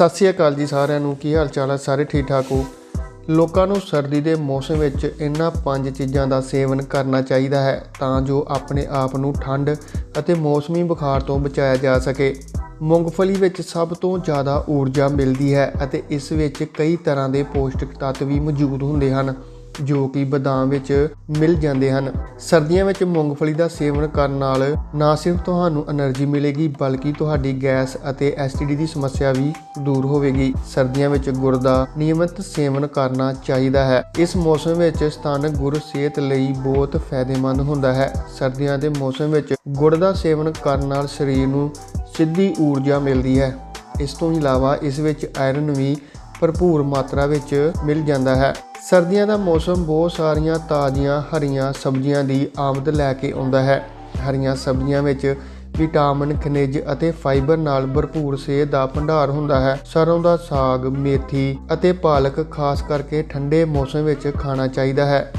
ਸਤਿ ਸ਼੍ਰੀ ਅਕਾਲ ਜੀ ਸਾਰਿਆਂ ਨੂੰ, ਕੀ ਹਾਲ ਚਾਲ ਹੈ? ਸਾਰੇ ਠੀਕ ਠਾਕ ਹੋ? ਲੋਕਾਂ ਨੂੰ ਸਰਦੀ ਦੇ ਮੌਸਮ ਵਿੱਚ ਇਹਨਾਂ ਪੰਜ ਚੀਜ਼ਾਂ ਦਾ ਸੇਵਨ ਕਰਨਾ ਚਾਹੀਦਾ ਹੈ ਤਾਂ ਜੋ ਆਪਣੇ ਆਪ ਨੂੰ ਠੰਡ ਅਤੇ ਮੌਸਮੀ ਬੁਖਾਰ ਤੋਂ ਬਚਾਇਆ ਜਾ ਸਕੇ। ਮੂੰਗਫਲੀ ਵਿੱਚ ਸਭ ਤੋਂ ਜ਼ਿਆਦਾ ਊਰਜਾ ਮਿਲਦੀ ਹੈ ਅਤੇ ਇਸ ਵਿੱਚ ਕਈ ਤਰ੍ਹਾਂ ਦੇ ਪੌਸ਼ਟਿਕ ਤੱਤ ਵੀ ਮੌਜੂਦ ਹੁੰਦੇ ਹਨ। ਜੋ ਕਿ ਬਦਾਮ ਵਿੱਚ ਮਿਲ ਜਾਂਦੇ ਹਨ। ਸਰਦੀਆਂ ਵਿੱਚ ਮੂੰਗਫਲੀ ਦਾ ਸੇਵਨ ਕਰਨ ਨਾਲ ਨਾ ਸਿਰਫ ਤੁਹਾਨੂੰ એનર્ਜੀ ਮਿਲੇਗੀ, ਬਲਕਿ ਤੁਹਾਡੀ ਗੈਸ ਅਤੇ ਐਸਟੀਡੀ ਦੀ ਸਮੱਸਿਆ ਵੀ ਦੂਰ ਹੋਵੇਗੀ। ਸਰਦੀਆਂ ਵਿੱਚ ਗੁੜ ਦਾ ਨਿਯਮਿਤ ਸੇਵਨ ਕਰਨਾ ਚਾਹੀਦਾ ਹੈ। ਇਸ ਮੌਸਮ ਵਿੱਚ ਸਥਾਨਕ ਗੁੜ ਸਿਹਤ ਲਈ ਬਹੁਤ ਫਾਇਦੇਮੰਦ ਹੁੰਦਾ ਹੈ। ਸਰਦੀਆਂ ਦੇ ਮੌਸਮ ਵਿੱਚ ਗੁੜ ਦਾ ਸੇਵਨ ਕਰਨ ਨਾਲ ਸਰੀਰ ਨੂੰ ਸਿੱਧੀ ਊਰਜਾ ਮਿਲਦੀ ਹੈ। ਇਸ ਤੋਂ ਇਲਾਵਾ ਇਸ ਵਿੱਚ ਆਇਰਨ ਵੀ ਭਰਪੂਰ ਮਾਤਰਾ ਵਿੱਚ ਮਿਲ ਜਾਂਦਾ ਹੈ। ਸਰਦੀਆਂ ਦਾ ਮੌਸਮ ਬਹੁਤ ਸਾਰੀਆਂ ਤਾਜ਼ੀਆਂ ਹਰੀਆਂ ਸਬਜ਼ੀਆਂ ਦੀ ਆਮਦ ਲੈ ਕੇ ਆਉਂਦਾ ਹੈ। ਹਰੀਆਂ ਸਬਜ਼ੀਆਂ ਵਿੱਚ ਵਿਟਾਮਿਨ, ਖਣਿਜ ਅਤੇ ਫਾਈਬਰ ਨਾਲ ਭਰਪੂਰ ਸਿਹਤ ਦਾ ਭੰਡਾਰ ਹੁੰਦਾ ਹੈ। ਸਰੋਂ ਦਾ ਸਾਗ, ਮੇਥੀ ਅਤੇ ਪਾਲਕ ਖਾਸ ਕਰਕੇ ਠੰਡੇ ਮੌਸਮ ਵਿੱਚ ਖਾਣਾ ਚਾਹੀਦਾ ਹੈ।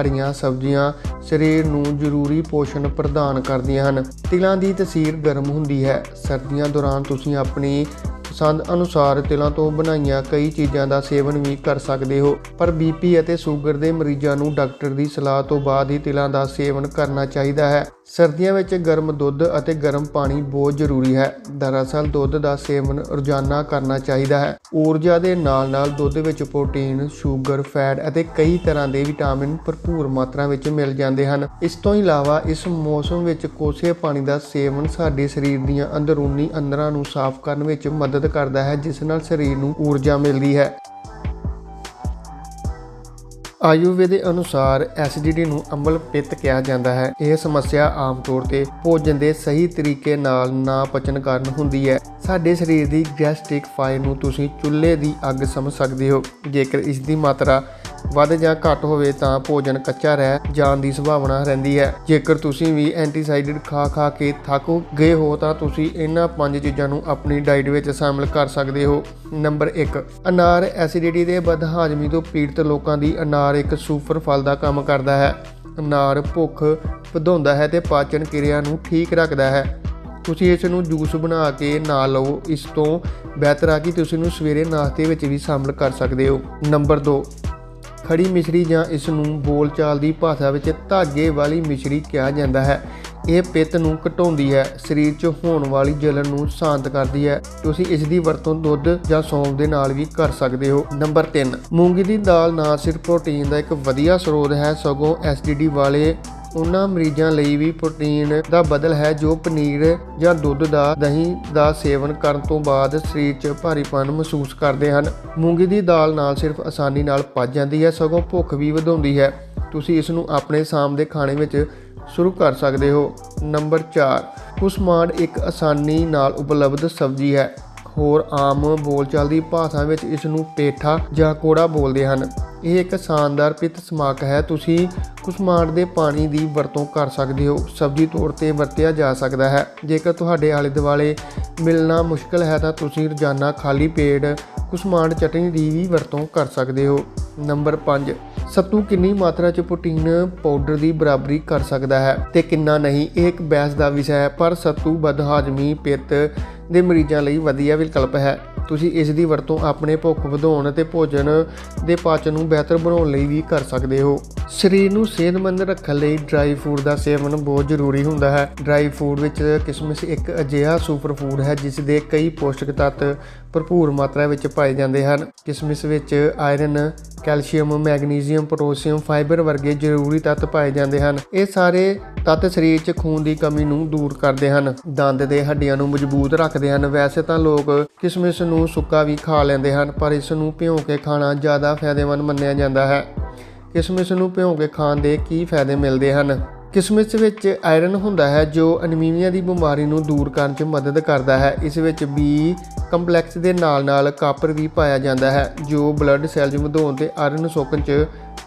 ਹਰੀਆਂ ਸਬਜ਼ੀਆਂ ਸਰੀਰ ਨੂੰ ਜ਼ਰੂਰੀ ਪੋਸ਼ਣ ਪ੍ਰਦਾਨ ਕਰਦੀਆਂ ਹਨ। ਤਿਲਾਂ ਦੀ ਤਸੀਰ ਗਰਮ ਹੁੰਦੀ ਹੈ। ਸਰਦੀਆਂ ਦੌਰਾਨ ਤੁਸੀਂ ਆਪਣੀ ਪਸੰਦ ਅਨੁਸਾਰ ਤਿਲਾਂ ਤੋਂ ਬਣਾਈਆਂ ਕਈ ਚੀਜ਼ਾਂ ਦਾ ਸੇਵਨ ਵੀ ਕਰ ਸਕਦੇ ਹੋ। ਪਰ ਬੀਪੀ ਅਤੇ ਸ਼ੂਗਰ ਦੇ ਮਰੀਜ਼ਾਂ ਨੂੰ ਡਾਕਟਰ ਦੀ ਸਲਾਹ ਤੋਂ ਬਾਅਦ ਹੀ ਤਿਲਾਂ ਦਾ ਸੇਵਨ ਕਰਨਾ ਚਾਹੀਦਾ ਹੈ। ਸਰਦੀਆਂ ਵਿੱਚ ਗਰਮ ਦੁੱਧ ਅਤੇ ਗਰਮ ਪਾਣੀ ਬਹੁਤ ਜ਼ਰੂਰੀ ਹੈ। ਦਰਅਸਲ ਦੁੱਧ ਦਾ ਸੇਵਨ ਰੋਜ਼ਾਨਾ ਕਰਨਾ ਚਾਹੀਦਾ ਹੈ। ਊਰਜਾ ਦੇ ਨਾਲ-ਨਾਲ ਦੁੱਧ ਵਿੱਚ ਪ੍ਰੋਟੀਨ, ਸ਼ੂਗਰ, ਫੈਟ ਅਤੇ ਕਈ ਤਰ੍ਹਾਂ ਦੇ ਵਿਟਾਮਿਨ ਭਰਪੂਰ ਮਾਤਰਾ ਵਿੱਚ ਮਿਲ ਜਾਂਦੇ ਹਨ। ਇਸ ਤੋਂ ਇਲਾਵਾ ਇਸ ਮੌਸਮ ਵਿੱਚ ਕੋਸੇ ਪਾਣੀ ਦਾ ਸੇਵਨ ਸਾਡੇ ਸਰੀਰ ਦੀਆਂ ਅੰਦਰੂਨੀ ਅੰਦਰਾਂ ਨੂੰ ਸਾਫ਼ ਕਰਨ ਵਿੱਚ ਮਦਦ ਕਰਦਾ ਹੈ ਜਿਸ ਨਾਲ ਸਰੀਰ ਨੂੰ ਊਰਜਾ ਮਿਲਦੀ ਹੈ। ਆਯੁਰਵੇਦ ਦੇ ਅਨੁਸਾਰ ਐਸਿਡਿਟੀ ਨੂੰ ਅਮਲ ਪਿੱਤ ਕਿਹਾ ਜਾਂਦਾ ਹੈ। ਇਹ ਸਮੱਸਿਆ ਆਮ ਤੌਰ ਤੇ ਭੋਜਨ ਦੇ ਸਹੀ ਤਰੀਕੇ ਨਾਲ ਨਾ ਪਚਣ ਕਾਰਨ ਹੁੰਦੀ ਹੈ। ਸਾਡੇ ਸਰੀਰ ਦੀ ਗੈਸਟ੍ਰਿਕ ਫਾਇਰ ਨੂੰ ਤੁਸੀਂ ਚੁੱਲ੍ਹੇ ਦੀ ਅੱਗ ਸਮਝ ਸਕਦੇ ਹੋ। ਜੇਕਰ ਇਸ ਦੀ ਮਾਤਰਾ ਵੱਧ ਜਾਂ ਘੱਟ ਹੋਵੇ ਤਾਂ ਭੋਜਨ ਕੱਚਾ ਰਹਿ ਜਾਣ ਦੀ ਸੰਭਾਵਨਾ ਰਹਿੰਦੀ ਹੈ। ਜੇਕਰ ਤੁਸੀਂ ਵੀ ਐਂਟੀਸਾਈਡਡ ਖਾ ਖਾ ਕੇ ਥੱਕ ਗਏ ਹੋ ਤਾਂ ਤੁਸੀਂ ਇਹਨਾਂ ਪੰਜ ਚੀਜ਼ਾਂ ਨੂੰ ਆਪਣੀ ਡਾਈਟ ਵਿੱਚ ਸ਼ਾਮਿਲ ਕਰ ਸਕਦੇ ਹੋ। ਨੰਬਰ 1 ਅਨਾਰ ਐਸਿਡਿਟੀ ਦੇ ਬਦਹਾਜ਼ਮੀ ਤੋਂ ਪੀੜਤ ਲੋਕਾਂ ਦੀ ਅਨਾਰ ਇੱਕ ਸੁਪਰ ਫਲ ਦਾ ਕੰਮ ਕਰਦਾ ਹੈ। ਅਨਾਰ ਭੁੱਖ ਵਧਾਉਂਦਾ ਹੈ ਤੇ ਪਾਚਨ ਕਿਰਿਆ ਨੂੰ ਠੀਕ ਰੱਖਦਾ ਹੈ। ਤੁਸੀਂ ਇਸ ਨੂੰ ਜੂਸ ਬਣਾ ਕੇ ਨਾ ਲਓ, ਇਸ ਤੋਂ ਬਿਹਤਰ ਆ ਕਿ ਤੁਸੀਂ ਨੂੰ ਸਵੇਰੇ ਨਾਸ਼ਤੇ ਵਿੱਚ ਵੀ ਸ਼ਾਮਿਲ ਕਰ ਸਕਦੇ ਹੋ। ਨੰਬਰ 2 ਖੜੀ ਮਿਸ਼ਰੀ ਜਾਂ ਇਸ ਨੂੰ ਬੋਲਚਾਲ ਦੀ ਭਾਸ਼ਾ ਵਿੱਚ ਧਾਗੇ ਵਾਲੀ ਮਿਸ਼ਰੀ ਕਿਹਾ ਜਾਂਦਾ ਹੈ। ਇਹ ਪਿੱਤ ਨੂੰ ਘਟਾਉਂਦੀ ਹੈ, ਸਰੀਰ 'ਚ ਹੋਣ ਵਾਲੀ ਜਲਨ ਨੂੰ ਸ਼ਾਂਤ ਕਰਦੀ ਹੈ। ਤੁਸੀਂ ਇਸ ਦੀ ਵਰਤੋਂ ਦੁੱਧ ਜਾਂ ਸੌਂਫ ਦੇ ਨਾਲ ਵੀ ਕਰ ਸਕਦੇ ਹੋ। ਨੰਬਰ 3 ਮੂੰਗੀ ਦੀ ਦਾਲ ਨਾ ਸਿਰਫ ਪ੍ਰੋਟੀਨ ਦਾ ਇੱਕ ਵਧੀਆ ਸਰੋਤ ਹੈ। ਸਗੋਂ ਐਸਿਡਿਟੀ ਵਾਲੇ ਉਹਨਾਂ ਮਰੀਜ਼ਾਂ ਲਈ ਵੀ ਪ੍ਰੋਟੀਨ ਦਾ ਬਦਲ ਹੈ ਜੋ ਪਨੀਰ ਜਾਂ ਦੁੱਧ ਦਾ, ਦਹੀਂ ਦਾ ਸੇਵਨ ਕਰਨ ਤੋਂ ਬਾਅਦ ਸਰੀਰ 'ਚ ਭਾਰੀਪਨ ਮਹਿਸੂਸ ਕਰਦੇ ਹਨ। ਮੂੰਗੀ ਦੀ ਦਾਲ ਨਾਲ ਸਿਰਫ ਆਸਾਨੀ ਨਾਲ ਪਚ ਜਾਂਦੀ ਹੈ, ਸਗੋਂ ਭੁੱਖ ਵੀ ਵਧਾਉਂਦੀ ਹੈ। ਤੁਸੀਂ ਇਸ ਨੂੰ ਆਪਣੇ ਸ਼ਾਮ ਦੇ ਖਾਣੇ ਵਿੱਚ ਸ਼ੁਰੂ ਕਰ ਸਕਦੇ ਹੋ। ਨੰਬਰ 4 ਕੁਸਮਾਂਡ ਇੱਕ ਆਸਾਨੀ ਨਾਲ ਉਪਲਬਧ ਸਬਜ਼ੀ ਹੈ। ਹੋਰ ਆਮ ਬੋਲਚਾਲ ਦੀ ਭਾਸ਼ਾ ਵਿੱਚ ਇਸ ਨੂੰ ਪੇਠਾ ਜਾਂ ਕੋੜਾ ਬੋਲਦੇ ਹਨ। ਇਹ ਇੱਕ ਸ਼ਾਨਦਾਰ ਪਿੱਤ ਸਮਾਕ ਹੈ। ਤੁਸੀਂ ਕੁਸਮਾਂਡ ਦੇ ਪਾਣੀ ਦੀ ਵਰਤੋਂ ਕਰ ਸਕਦੇ ਹੋ। ਸਬਜ਼ੀ ਤੌਰ ਤੇ ਵਰਤਿਆ ਜਾ ਸਕਦਾ ਹੈ। ਜੇਕਰ ਤੁਹਾਡੇ ਆਲੇ ਦੁਆਲੇ ਮਿਲਣਾ ਮੁਸ਼ਕਲ ਹੈ ਤਾਂ ਤੁਸੀਂ ਰੋਜ਼ਾਨਾ ਖਾਲੀ ਪੇਟ ਕੁਸਮਾਂਡ ਚਟਨੀ ਦੀ ਵੀ ਵਰਤੋਂ ਕਰ ਸਕਦੇ ਹੋ। ਨੰਬਰ 5 ਸੱਤੂ ਕਿੰਨੀ ਮਾਤਰਾ 'ਚ ਪ੍ਰੋਟੀਨ ਪਾਊਡਰ ਦੀ ਬਰਾਬਰੀ ਕਰ ਸਕਦਾ ਹੈ? ਤੇ ਕਿੰਨਾ ਨਹੀਂ? ਇਹ ਇੱਕ ਬਹਿਸ ਦਾ ਵਿਸ਼ਾ ਹੈ, ਪਰ ਸੱਤੂ ਬਦਹਾਜ਼ਮੀ ਪਿੱਤ ਦੇ ਮਰੀਜ਼ਾਂ ਲਈ ਵਧੀਆ ਵਿਕਲਪ ਹੈ। ਤੁਸੀਂ ਇਸ ਦੀ ਵਰਤੋਂ ਆਪਣੇ ਭੁੱਖ ਵਧਾਉਣ ਅਤੇ ਭੋਜਨ ਦੇ ਪਾਚਨ ਨੂੰ ਬਿਹਤਰ ਬਣਾਉਣ ਲਈ ਵੀ ਕਰ ਸਕਦੇ ਹੋ। ਸਰੀਰ ਨੂੰ ਸਿਹਤਮੰਦ ਰੱਖਣ ਲਈ ਡਰਾਈ ਫੂਡ ਦਾ ਸੇਵਨ ਬਹੁਤ ਜ਼ਰੂਰੀ ਹੁੰਦਾ ਹੈ। ਡਰਾਈ ਫੂਡ ਵਿੱਚ ਕਿਸਮਿਸ ਇੱਕ ਅਜਿਹਾ ਸੁਪਰ ਫੂਡ ਹੈ ਜਿਸ ਦੇ ਕਈ ਪੌਸ਼ਟਿਕ ਤੱਤ ਭਰਪੂਰ ਮਾਤਰਾ ਵਿੱਚ ਪਾਏ ਜਾਂਦੇ ਹਨ। ਕਿਸਮਿਸ ਵਿੱਚ iron calcium, magnesium, potassium, fibre ਵਰਗੇ ਜ਼ਰੂਰੀ ਤੱਤ ਪਾਏ ਜਾਂਦੇ ਹਨ। ਇਹ ਸਾਰੇ ਤੱਤ ਸਰੀਰ 'ਚ ਖੂਨ ਦੀ ਕਮੀ ਨੂੰ ਦੂਰ ਕਰਦੇ ਹਨ। ਦੰਦ ਦੇ ਹੱਡੀਆਂ ਨੂੰ ਮਜ਼ਬੂਤ ਰੱਖਦੇ ਹਨ। ਵੈਸੇ ਤਾਂ ਲੋਕ ਕਿਸਮਿਸ ਨੂੰ ਸੁੱਕਾ ਵੀ ਖਾ ਲੈਂਦੇ ਹਨ, ਪਰ ਇਸ ਨੂੰ ਭਿਓ ਕੇ ਖਾਣਾ ਜ਼ਿਆਦਾ ਫਾਇਦੇਮੰਦ ਮੰਨਿਆ ਜਾਂਦਾ ਹੈ। ਕਿਸਮਿਸ ਨੂੰ ਭਿਓ ਕੇ ਖਾਣ ਦੇ ਕੀ ਫਾਇਦੇ ਮਿਲਦੇ ਹਨ? ਕਿਸਮਿਸ ਵਿੱਚ ਆਇਰਨ ਹੁੰਦਾ ਹੈ, ਜੋ ਅਨੀਮੀਆ ਦੀ ਬਿਮਾਰੀ ਨੂੰ ਦੂਰ ਕਰਨ 'ਚ ਮਦਦ ਕਰਦਾ ਹੈ। ਇਸ ਵਿੱਚ ਬੀ ਕੰਪਲੈਕਸ ਦੇ ਨਾਲ-ਨਾਲ ਕਾਪਰ ਵੀ ਪਾਇਆ ਜਾਂਦਾ ਹੈ, ਜੋ ਬਲੱਡ ਸੈਲਜ਼ ਵਧਾਉਣ ਤੇ ਆਇਰਨ ਸੋਕਣ 'ਚ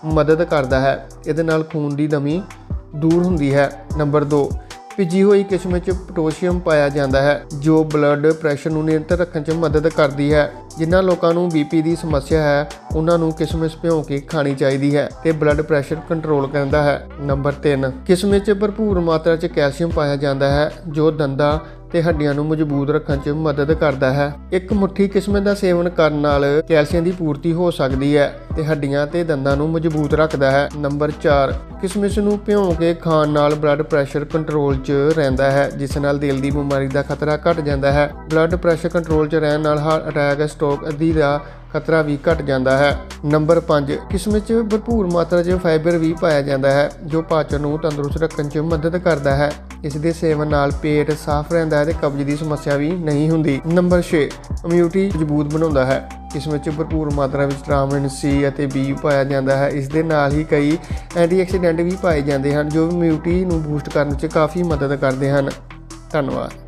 ਮਦਦ ਕਰਦਾ ਹੈ। ਇਹਦੇ ਨਾਲ ਖੂਨ ਦੀ ਨਮੀ ਦੂਰ ਹੁੰਦੀ ਹੈ। ਨੰਬਰ 2 ਭਿੱਜੀ ਹੋਈ ਕਿਸਮ 'ਚ ਪੋਟਾਸ਼ੀਅਮ ਪਾਇਆ ਜਾਂਦਾ ਹੈ, ਜੋ ਬਲੱਡ ਪ੍ਰੈਸ਼ਰ ਨੂੰ ਨਿਯੰਤਰਿਤ ਰੱਖਣ 'ਚ ਮਦਦ ਕਰਦੀ ਹੈ। ਜਿਨ੍ਹਾਂ ਲੋਕਾਂ ਨੂੰ ਬੀਪੀ ਦੀ ਸਮੱਸਿਆ ਹੈ, ਉਹਨਾਂ ਨੂੰ ਕਿਸਮਿਸ ਭਿਓ ਕੇ ਖਾਣੀ ਚਾਹੀਦੀ ਹੈ ਤੇ ਬਲੱਡ ਪ੍ਰੈਸ਼ਰ ਕੰਟਰੋਲ ਕਰਦਾ ਹੈ। ਨੰਬਰ 3 ਕਿਸਮਿਸ 'ਚ ਭਰਪੂਰ ਮਾਤਰਾ 'ਚ ਕੈਲਸ਼ੀਅਮ ਪਾਇਆ ਜਾਂਦਾ ਹੈ, ਜੋ ਦੰਦਾਂ ਤੇ ਹੱਡੀਆਂ ਨੂੰ ਮਜ਼ਬੂਤ ਰੱਖਣ 'ਚ ਮਦਦ ਕਰਦਾ ਹੈ। ਇੱਕ ਮੁੱਠੀ ਕਿਸਮ ਦਾ ਸੇਵਨ ਕਰਨ ਨਾਲ ਕੈਲਸ਼ੀਅਮ ਦੀ ਪੂਰਤੀ ਹੋ ਸਕਦੀ ਹੈ ਤੇ ਹੱਡੀਆਂ ਤੇ ਦੰਦਾਂ ਨੂੰ ਮਜ਼ਬੂਤ ਰੱਖਦਾ ਹੈ। ਨੰਬਰ 4 ਕਿਸਮਿਸ ਨੂੰ ਭਿਉਂ ਕੇ ਖਾਣ ਨਾਲ ਬਲੱਡ ਪ੍ਰੈਸ਼ਰ ਕੰਟਰੋਲ 'ਚ ਰਹਿੰਦਾ ਹੈ, ਜਿਸ ਨਾਲ ਦਿਲ ਦੀ ਬਿਮਾਰੀ ਦਾ ਖਤਰਾ ਘਟ ਜਾਂਦਾ ਹੈ। ਬਲੱਡ ਪ੍ਰੈਸ਼ਰ ਕੰਟਰੋਲ 'ਚ ਰਹਿਣ ਨਾਲ ਹਾਰਟ ਅਟੈਕ, ਸਟ੍ਰੋਕ ਆਦਿ ਦਾ ਖਤਰਾ ਵੀ ਘਟ ਜਾਂਦਾ ਹੈ। ਨੰਬਰ 5 ਕਿਸਮਿਸ 'ਚ ਭਰਪੂਰ ਮਾਤਰਾ 'ਚ ਫਾਈਬਰ ਵੀ ਪਾਇਆ ਜਾਂਦਾ ਹੈ, ਜੋ ਪਾਚਨ ਨੂੰ ਤੰਦਰੁਸਤ ਰੱਖਣ 'ਚ ਮਦਦ ਕਰਦਾ ਹੈ। ਇਸ ਦੇ ਸੇਵਨ ਨਾਲ ਪੇਟ ਸਾਫ਼ ਰਹਿੰਦਾ ਹੈ ਤੇ ਕਬਜ਼ ਦੀ ਸਮੱਸਿਆ ਵੀ ਨਹੀਂ ਹੁੰਦੀ। ਨੰਬਰ 6 ਇਮਿਊਨਿਟੀ ਮਜ਼ਬੂਤ ਬਣਾਉਂਦਾ ਹੈ। ਇਸ ਵਿੱਚ ਭਰਪੂਰ ਮਾਤਰਾ ਵਿੱਚ ਵਿਟਾਮਿਨ ਸੀ ਅਤੇ ਬੀ ਪਾਇਆ ਜਾਂਦਾ ਹੈ। ਇਸ ਦੇ ਨਾਲ ਹੀ ਕਈ ਐਂਟੀਆਕਸੀਡੈਂਟ ਵੀ ਪਾਏ ਜਾਂਦੇ ਹਨ, ਜੋ ਇਮਿਊਨਿਟੀ ਨੂੰ ਬੂਸਟ ਕਰਨ 'ਚ ਕਾਫੀ ਮਦਦ ਕਰਦੇ ਹਨ। ਧੰਨਵਾਦ।